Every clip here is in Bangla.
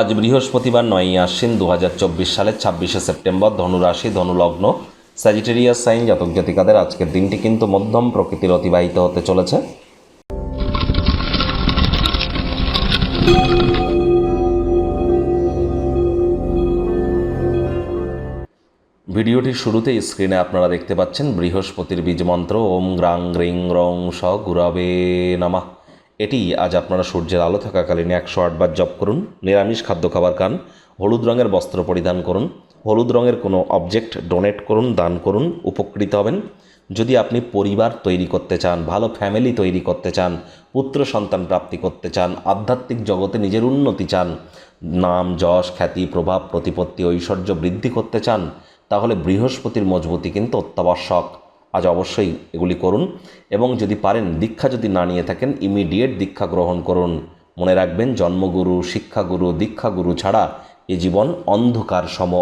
আজ বৃহস্পতিবার নয়ই আশ্বিন দু হাজার চব্বিশ সালের ছাব্বিশে সেপ্টেম্বর ধনুরাশি, ধনুলগ্ন স্যাজিটেরিয়াস সাইন জাতক জাতিকাদের আজকের দিনটি কিন্তু মধ্যম প্রকৃতির অতিবাহিত হতে চলেছে। ভিডিওটির শুরুতেই স্ক্রিনে আপনারা দেখতে পাচ্ছেন বৃহস্পতির বীজ মন্ত্র, ওম গ্রাং গ্রিং রং স গুরাবে নামা। এটি আজ আপনারা সূর্যের আলো থাকাকালীন একশো আটবার জপ করুন, নিরামিষ খাদ্য খাবার খান, হলুদ রঙের বস্ত্র পরিধান করুন, হলুদ রঙের কোনো অবজেক্ট ডোনেট করুন, দান করুন, উপকৃত হবেন। যদি আপনি পরিবার তৈরি করতে চান, ভালো ফ্যামিলি তৈরি করতে চান, পুত্র সন্তান প্রাপ্তি করতে চান, আধ্যাত্মিক জগতে নিজের উন্নতি চান, নাম, যশ, খ্যাতি, প্রভাব, প্রতিপত্তি, ঐশ্বর্য বৃদ্ধি করতে চান, তাহলে বৃহস্পতির মজবুতি কিন্তু অত্যাবশ্যক। আজ অবশ্যই এগুলি করুন এবং যদি পারেন দীক্ষা যদি না নিয়ে থাকেন ইমিডিয়েট দীক্ষা গ্রহণ করুন। মনে রাখবেন, জন্মগুরু, শিক্ষাগুরু, দীক্ষাগুরু ছাড়া এ জীবন অন্ধকার সম।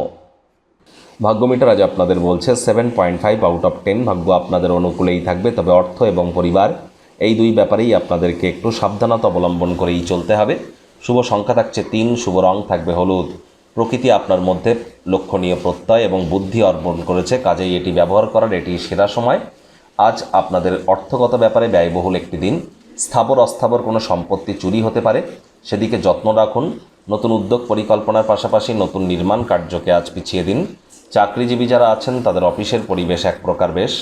ভাগ্যমিটার আজ আপনাদের বলছে seven point five out of ten ভাগ্য আপনাদের অনুকূলেই থাকবে। তবে অর্থ এবং পরিবার, এই দুই ব্যাপারেই আপনাদেরকে একটু সাবধানতা অবলম্বন করেই চলতে হবে। শুভ সংখ্যা থাকছে তিন, শুভ রং থাকবে হলুদ। প্রকৃতি আপনার মধ্যে লক্ষণীয় প্রত্যয় এবং বুদ্ধি অর্পণ করেছে, কাজেই এটি ব্যবহার করার এটি সেরা সময়। আজ আপনাদের অর্থগত ব্যাপারে ব্যয়বহুল একটি দিন। স্থাবর অস্থাবর কোনো সম্পত্তি চুরি হতে পারে, সেদিকে যত্ন রাখুন। নতুন উদ্যোগ পরিকল্পনার পাশাপাশি নতুন নির্মাণ কার্যকে আজ পিছিয়ে দিন। চাকরিজীবী যারা আছেন, তাদের অফিসের পরিবেশ এক প্রকার বেশ।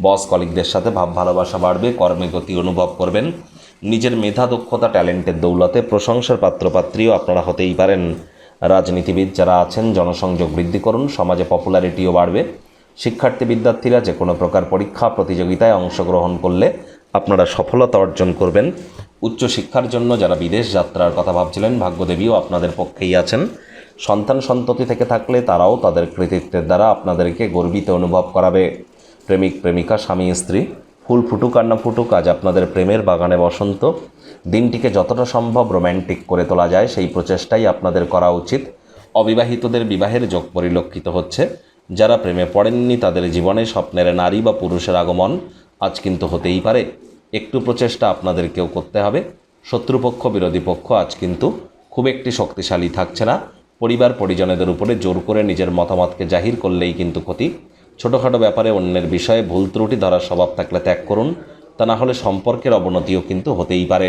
বস কলিগদের সাথে ভাব ভালোবাসা বাড়বে, কর্মে গতি অনুভব করবেন। নিজের মেধা, দক্ষতা, ট্যালেন্টের দৌলতে প্রশংসার পাত্রপাত্রীও আপনারা হতেই পারেন। রাজনীতিবিদ যারা আছেন, জনসংযোগ বৃদ্ধি করুন, সমাজে পপুলারিটিও বাড়বে। শিক্ষার্থী বিদ্যার্থীরা যে কোনো প্রকার পরীক্ষা, প্রতিযোগিতায় অংশগ্রহণ করলে আপনারা সফলতা অর্জন করবেন। উচ্চশিক্ষার জন্য যারা বিদেশ যাত্রার কথা ভাবছিলেন, ভাগ্যদেবীও আপনাদের পক্ষেই আছেন। সন্তান সন্ততি থেকে থাকলে তারাও তাদের কৃতিত্বের দ্বারা আপনাদেরকে গর্বিত অনুভব করাবে। প্রেমিক, প্রেমিকা, স্বামী, স্ত্রী। ফুল ফুটুক আর না ফুটুক, আজ আপনাদের প্রেমের বাগানে বসন্ত। দিনটিকে যতটা সম্ভব রোম্যান্টিক করে তোলা যায়, সেই প্রচেষ্টাই আপনাদের করা উচিত। অবিবাহিতদের বিবাহের যোগ পরিলক্ষিত হচ্ছে। যারা প্রেমে পড়েননি, তাদের জীবনে স্বপ্নের নারী বা পুরুষের আগমন আজ কিন্তু হতেই পারে। একটু প্রচেষ্টা আপনাদেরকেও করতে হবে। শত্রুপক্ষ, বিরোধী পক্ষ আজ কিন্তু খুব একটি শক্তিশালী থাকছে না। পরিবার পরিজনেদের উপরে জোর করে নিজের মতামতকে জাহির করলেই কিন্তু ক্ষতি। ছোটোখাটো ব্যাপারে অন্যের বিষয়ে ভুল ত্রুটি ধরার স্বভাব থাকলে ত্যাগ করুন, তা না হলে সম্পর্কের অবনতিও কিন্তু হতেই পারে।